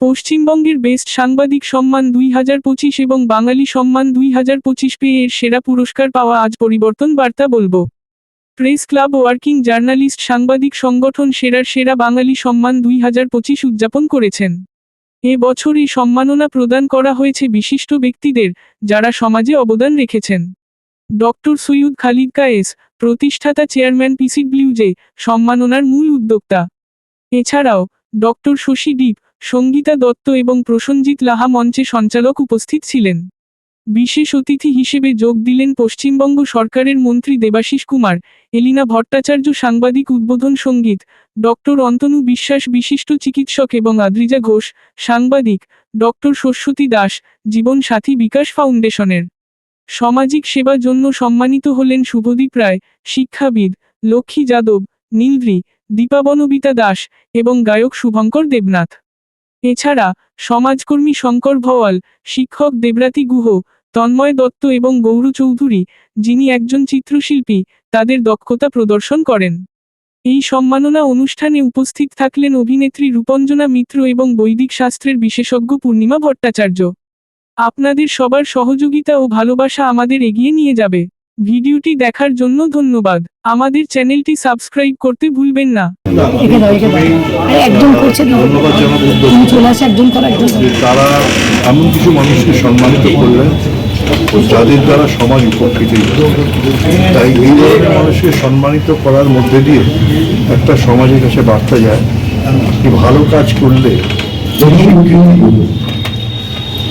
পশ্চিমবঙ্গের বেস্ট সাংবাদিক সম্মান দুই হাজার পঁচিশ এবং বাঙালি সম্মান দুই হাজার পঁচিশ পেয়ে এর সেরা পুরস্কার পাওয়া আজ পরিবর্তন বার্তা বলব। প্রেস ক্লাব ওয়ার্কিং জার্নালিস্ট সাংবাদিক সংগঠন সেরার সেরা বাঙালি সম্মান দুই হাজার পঁচিশ উদযাপন করেছেন। এ বছর এই সম্মাননা প্রদান করা হয়েছে বিশিষ্ট ব্যক্তিদের, যারা সমাজে অবদান রেখেছেন। ডক্টর সৈয়দ খালিদ কায়েস, প্রতিষ্ঠাতা চেয়ারম্যান পিসিডব্লিউজে সম্মাননার মূল উদ্যোক্তা। এছাড়াও, ডক্টর শশী দীপ, সঙ্গীতা দত্ত এবং প্রসঞ্জিৎ লাহা মঞ্চে সঞ্চালক উপস্থিত ছিলেন। বিশেষ অতিথি হিসেবে যোগ দিলেন পশ্চিমবঙ্গ সরকারের মন্ত্রী দেবাশিস কুমার, এলিনা ভট্টাচার্য সাংবাদিক উদ্বোধন সংগীত, ডক্টর অন্তনু বিশ্বাস বিশিষ্ট চিকিৎসক এবং আদ্রিজা ঘোষ সাংবাদিক, ডক্টর শস্যতী দাস জীবন সাথী বিকাশ ফাউন্ডেশনের। সামাজিক সেবার জন্য সম্মানিত হলেন শুভদীপ রায়, শিক্ষাবিদ, লক্ষ্মী যাদব, নীলদ্রি, দীপাবনবিতা দাস এবং গায়ক শুভঙ্কর দেবনাথ। এছাড়া সমাজকর্মী শঙ্কর ভওয়াল, শিক্ষক দেবরাতি গুহ, তন্ময় দত্ত এবং গৌর চৌধুরী, যিনি একজন চিত্রশিল্পী, তাদের দক্ষতা প্রদর্শন করেন। এই সম্মাননা অনুষ্ঠানে উপস্থিত থাকলেন অভিনেত্রী রূপঞ্জনা মিত্র এবং বৈদিক শাস্ত্রের বিশেষজ্ঞ পূর্ণিমা ভট্টাচার্য। আপনাদের সবার সহযোগিতা ও ভালোবাসা আমাদের এগিয়ে নিয়ে যাবে। ভিডিওটি দেখার জন্য ধন্যবাদ। আমাদের চ্যানেলটি সাবস্ক্রাইব করতে ভুলবেন না। একজন করছে চলে আসে একজন করো একজন তারা এমন কিছু মানুষকে সম্মানিত করলেন যাদের দ্বারা সমাজ উপকৃত তাই এই ধরনের মানুষকে সম্মানিত করার মধ্যে দিয়ে একটা সমাজের কাছে বার্তা যায় কি ভালো কাজ করলে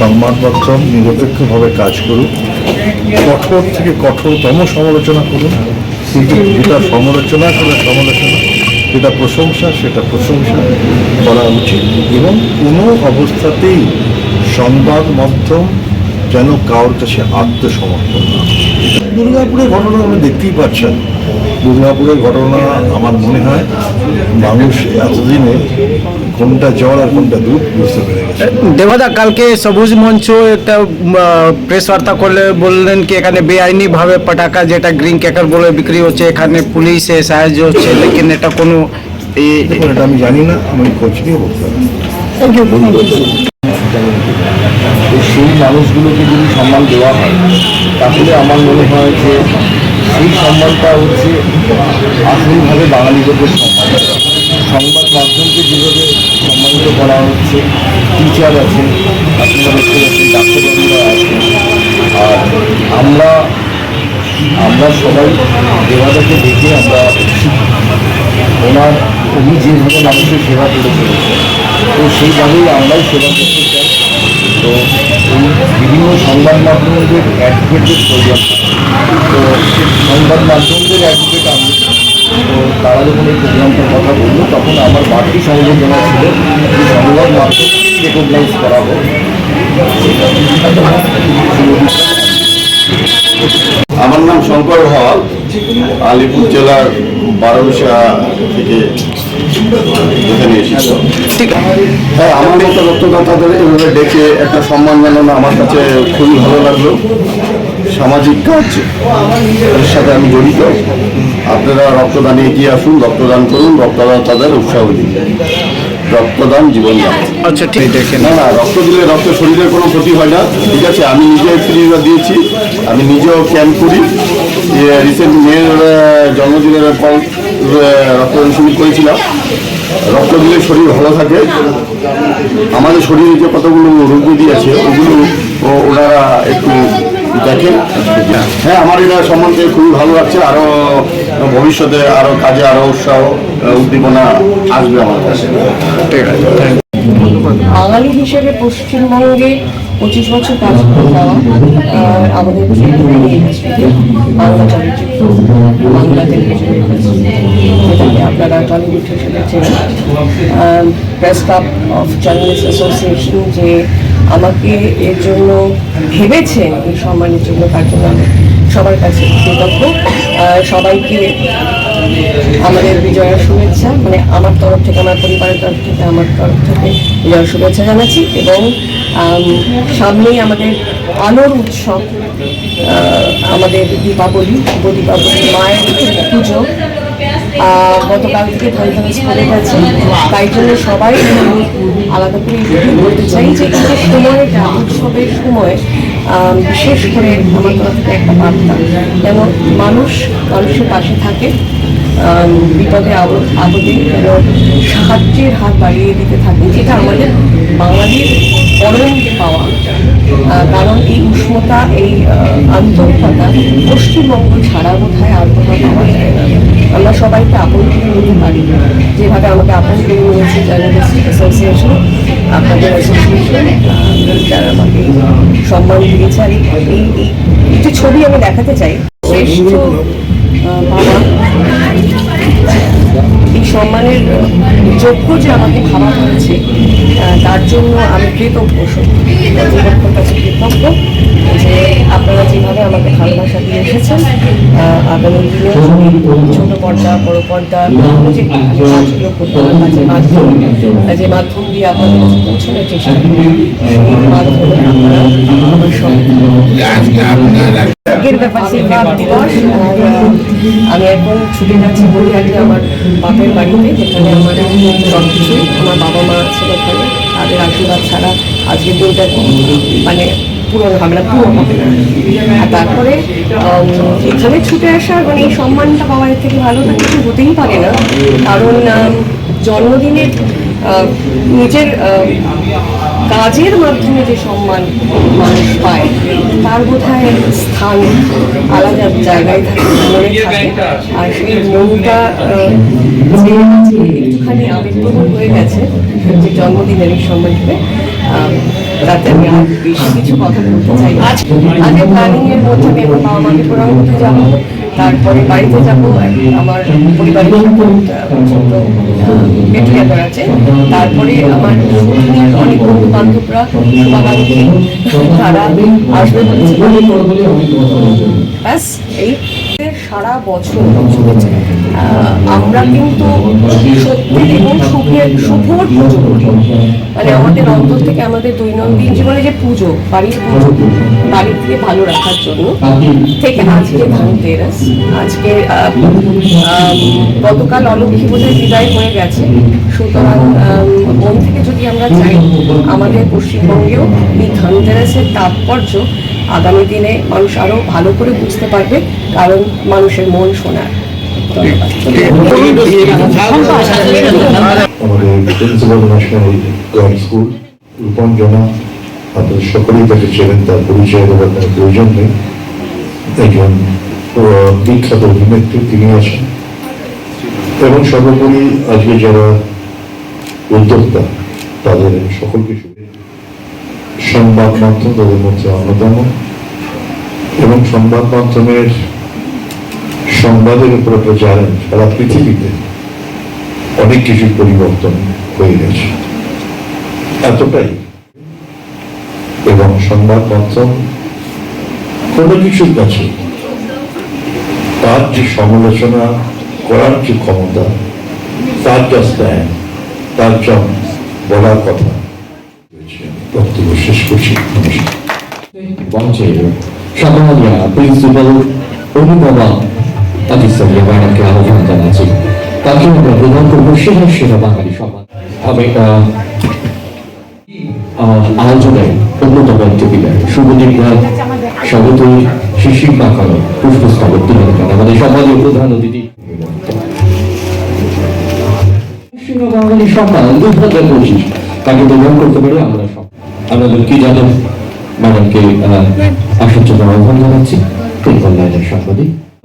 সংবাদ মাধ্যম নিরপেক্ষভাবে কাজ করুক, কঠোর থেকে কঠোরতম সমালোচনা করুন, কিন্তু যেটা সমালোচনা করে সমালোচনা, যেটা প্রশংসা, সেটা প্রশংসা করা উচিত এবং কোনো অবস্থাতেই সংবাদ মাধ্যম যেন কারোর কাছে আত্মসমর্পণ না। দুর্গাপুরের ঘটনা আপনি দেখতেই পাচ্ছেন দুর্গাপুরের ঘটনা আমার মনে হয় মানুষ এতদিনে কোনটা জল আর কোনটা দুধ বুঝতে পেরে গেছে। দেবদা কালকে সবুজ মঞ্চ একটা প্রেস বার্তা করলে বললেন কি এখানে বেআইনি ভাবে পটাকা যেটা গ্রিন ক্যাকার বলে বিক্রি হচ্ছে এখানে পুলিশে সাহায্য হচ্ছে লেকিন এটা কোনো এটা আমি জানি না আমি খোঁজ নিয়ে বলতে সেই মানুষগুলোকে যদি সম্মান দেওয়া হয় তাহলে আমার মনে হয় যে সেই সম্মানটা হচ্ছে আসলভাবে বাঙালিদের সম্মান। সংবাদ মাধ্যমকে যেভাবে সম্মানিত করা হচ্ছে টিচার আছেন আপনারা দেখতে পাচ্ছেন ডাক্তারবাবুরা আছেন আর আমরা আমরা সবাই দেবাদাকে দেখে আমরা ওনার উনি যেভাবে মানুষের সেবা করে চলেছে তো সেইভাবেই আমরাই সেবা করতে চাই। তো বিভিন্ন সংবাদ মাধ্যমদের অ্যাডভোকেটের প্রয়োজন তো সংবাদ মাধ্যমদের অ্যাডভোকেট আমি তো তারা যখন এই প্রোগ্রামটার কথা বলল তখন আমার বাড়তি সংবেদনা ছিল সংবাদ মাধ্যম রেকগনাইজ করা হোক আমার নাম শঙ্কর হল আলিপুর জেলার বারোবিশা থেকে এখানে এসেছি। ঠিক হ্যাঁ আমার মতো রক্তদাতাদের এভাবে ডেকে একটা সম্মান জানানো আমার কাছে খুবই ভালো লাগল। সামাজিক কাজ এর সাথে আমি জড়িত। আপনারা রক্তদানে এগিয়ে আসুন রক্তদান করুন রক্তদান তাদের উৎসাহ দিন। রক্তদান জীবনদান আচ্ছা ঠিক। দেখেন না না রক্ত দিলে রক্ত শরীরের কোনো ক্ষতি হয় না। ঠিক আছে আমি নিজে ফ্রিরা দিয়েছি। আমি নিজেও ক্যাম্প করি। রিসেন্ট মেয়ের জন্মদিনের পর রক্তদান শুরু করেছিলাম। রক্ত দিলে শরীর ভালো থাকে। আমাদের শরীরে যে কতগুলো রোগ ব্যাধি আছে ওগুলো ও- ওনারা একটু দেখেন। হ্যাঁ আমার এটা সম্বন্ধে খুবই ভালো লাগছে। আরও ভবিষ্যতে আরও কাজে আরও উৎসাহ উদ্দীপনা আসবে আমার কাছে। ঠিক আছে বাঙালি হিসেবে পশ্চিমবঙ্গে পঁচিশ বছর কাজ করে যাওয়া আহ, আমাদের বাংলা চলচ্চিত্র বাংলা টেলিভিশন যেটাকে আপনারা টলিউড হিসেবে চেনেন। Press club of journalist association যে আমাকে এর জন্য ভেবেছেন এই সম্মানের জন্য তার জন্য আমি সবার কাছে কৃতজ্ঞ। সবাইকে আমাদের বিজয়ের শুভেচ্ছা মানে আমার তরফ থেকে, আমার পরিবারের তরফ থেকে, আমার তরফ থেকে বিজয়ের শুভেচ্ছা জানাচ্ছি এবং সামনেই আমাদের আলোর উৎসব আমাদের দীপাবলি দীপাবলি, মায়ের পুজো। গতকাল থেকে ধনতেরাস করে গেছে, তাই জন্য সবাই আলাদা করে বলতে চাই যে সময়টা, উৎসবের সময় বিশেষ করে আমার একটা বার্তা। যেন মানুষ মানুষের পাশে থাকে বিপদে আপদে যেন সাহায্যের হাত বাড়িয়ে দিতে থাকে, যেটা আমাদের বাঙালির পরম পাওয়া। কারণ এই উষ্ণতা, এই আন্তরিকতা পশ্চিমবঙ্গ ছাড়া বোধ হয় আর কোথাও পাওয়া যায় না। আমরা সবাইকে আপন করে নিতে পারি। যেভাবে আমাকে আপন করে নিয়েছে জার্নালিস্ট অ্যাসোসিয়েশন অ্যাসোসিয়েশন যারা আমাকে সম্মান দিয়েছে। আমি এই একটি ছবি আমি দেখাতে চাই। শ্রেষ্ঠ বাবা সম্মানের যোগ্য যে আমাকে ভাবা হয়েছে তার জন্য আমি কৃতজ্ঞ। সত্যি কাছে কৃতজ্ঞ যে আপনারা যেভাবে আমাকে ভালোবাসা দিয়ে এসেছেন আগামী দিনে ছোট পর্দা বড় পর্দা যে হয়, মাধ্যম যে মাধ্যম দিয়ে আপনাদের কাছে পৌঁছানোর চেষ্টা করি সেই মাধ্যমে আপনারা আমার সঙ্গে আগের ব্যাপার সেই আর আহ, আমি এখন ছুটে যাচ্ছি বলিহাটি আমার বাপের বাড়িতে যেখানে আমার সব কিছুই আমার বাবা মা ছিল ওখানে তাদের আশীর্বাদ ছাড়া আজকে দিনটা মানে হবে না পুরো হবে আর তারপরে এখানে ছুটে আসা মানে এই সম্মানটা পাওয়া এর থেকে ভালো তো কিছু হতেই পারে না। কারণ জন্মদিনের নিজের কাজের মাধ্যমে যে সম্মান মানুষ পায় তার বোধ হয় স্থান আলাদা জায়গায় থাকে আর সেই মনটা যে একটুখানি হয়ে গেছে যে জন্মদিনের সময়টাতে আহ, তাতে আমি আর বেশি কিছু কথা বলতে চাই আজ আগে প্ল্যানিং এর মধ্যে আমি আমার বাবা মাকে প্রণাম করতে যাব। তারপরে বাড়িতে যাব আমার পরিবারের সাথে ছোট্ট গেট আছে। তারপরে আমার অনেক বন্ধু বান্ধবরা শুভাকাঙ্ক্ষী তারা আসবে ব্যাস, এই। সারা বছর আমরা কিন্তু সত্যি এবং সুখের শুভর পুজো। করি মানে আমাদের অন্তর থেকে আমাদের দৈনন্দিন জীবনে যে পুজো, বাড়ির পুজো, বাড়ির থেকে ভালো রাখার জন্য, থেকে আজকে ধনতেরাস, আজকে গতকাল অলক্ষী বোধহয় বিদায় হয়ে গেছে। সুতরাং মন থেকে যদি আমরা চাই, আমাদের পশ্চিমবঙ্গেও এই ধনতেরাসের তাৎপর্য আগামী দিনে মানুষ আরও ভালো করে বুঝতে পারবে। কারণ মানুষের মন শোনার। আপনাদের সকলেই তাকে ছিলেন তার পরিচয় দেওয়ার কোনো প্রয়োজন নেই একজন বিখ্যাত অভিনেত্রী তিনি আছেন এবং সর্বোপরি আজকে যারা উদ্যোক্তা তাদের সকলকে সংবাদ মাধ্যম তাদের মধ্যে অন্যতম এবং সংবাদ মাধ্যমের সংবাদের উপর জানেন সারা পৃথিবীতে অনেক কিছু পরিবর্তন হয়ে গেছে। এতটাই। এবং সংবাদ মাধ্যম কোনো কিছুর কাছে তার যে সমালোচনা করার যে ক্ষমতা, তার যা স্ট্যান্ড তার যা বলার কথা। বক্তব্য শেষ করছি। সম্মানীয় প্রিন্সিপাল অনুপমা অজিসারিয়া ম্যাডামকে আহ্বান জানাচ্ছি তাকে আমরা প্রদান করতে পারে আমরা আমাদের কি জানেন ম্যাডামকে আসার জন্য আহ্বান জানাচ্ছি ফুটবল লাইনের সাংবাদিক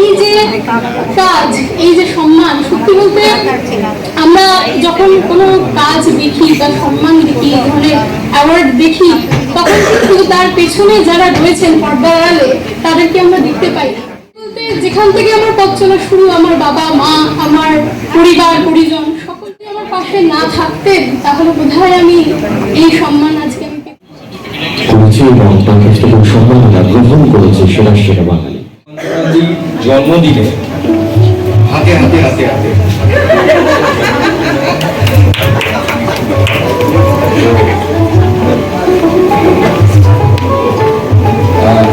এই যে কাজ, এই যে সম্মান, সত্যি বলতে আমরা যখন কোনো কাজ দেখি বা সম্মান দেখি, এই ধরনের অ্যাওয়ার্ড দেখি, তখন কিন্তু তার পেছনে যারা রয়েছেন তাদেরকে আমরা দেখতে পাই। যেখান থেকে আমার পথ চলা শুরু, আমার বাবা, মা, আমার পরিবার, পরিজন, সকলকে আমার পাশে না থাকতেন, তাহলে বোধহয় আমি এই সম্মান আজকে করেছে এবং তার কাছ থেকে সম্মাননা গ্রহণ করেছে বাঙালি জন্মদিনে হাতে হাতে হাতে হাতে।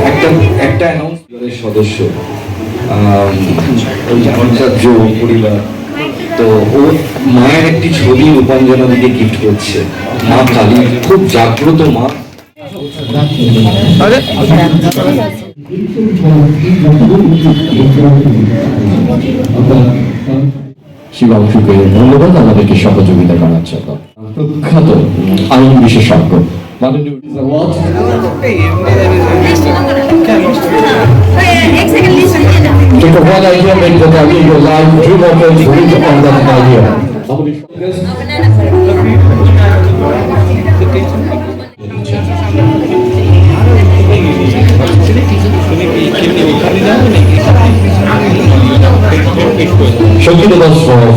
একটা একটা অ্যানাউন্স সদস্য ওই যে পঞ্চাজ্য পরিবার তো ও মায়ের একটি ছবি রূপাঞ্জনা দিকে গিফট করছে। মা কালী খুব জাগ্রত মা। শিবাংশুকে ধন্যবাদ আমাদেরকে সহযোগিতা করার জন্য প্রখ্যাত আইন বিশেষজ্ঞ idea. সংগীত দর্শক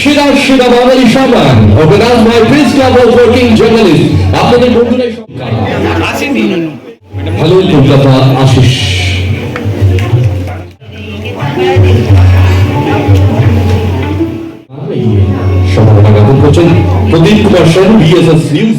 সেরা সেরা বাঙালি সম্মান organized by Prince Club of Working Journalists. আপনাদের বন্ধুরাই hello Kolkata Ashis Pradip Kumar Sen BSS news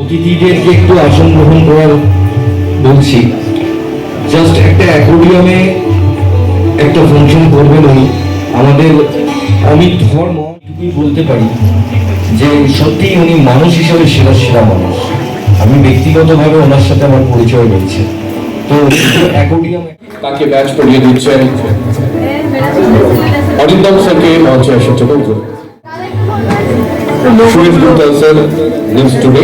অতিথিদেরকে একটু আসন গ্রহণ করার বলছি জাস্ট একটা অ্যাকোরিয়ামে একটা ফাংশন করবেন আমাদের ধর্ম বলতে পারি যে সত্যিই উনি মানুষ হিসাবে সেরা সেরা মানুষ। আমি ব্যক্তিগতভাবে ওনার সাথে আমার পরিচয় রয়েছে। তাকে ব্যাচ পড়িয়ে দিচ্ছেন অরিন্দম স্যারকে মঞ্চে এসেছে বলতো Suresh Gupta sir news today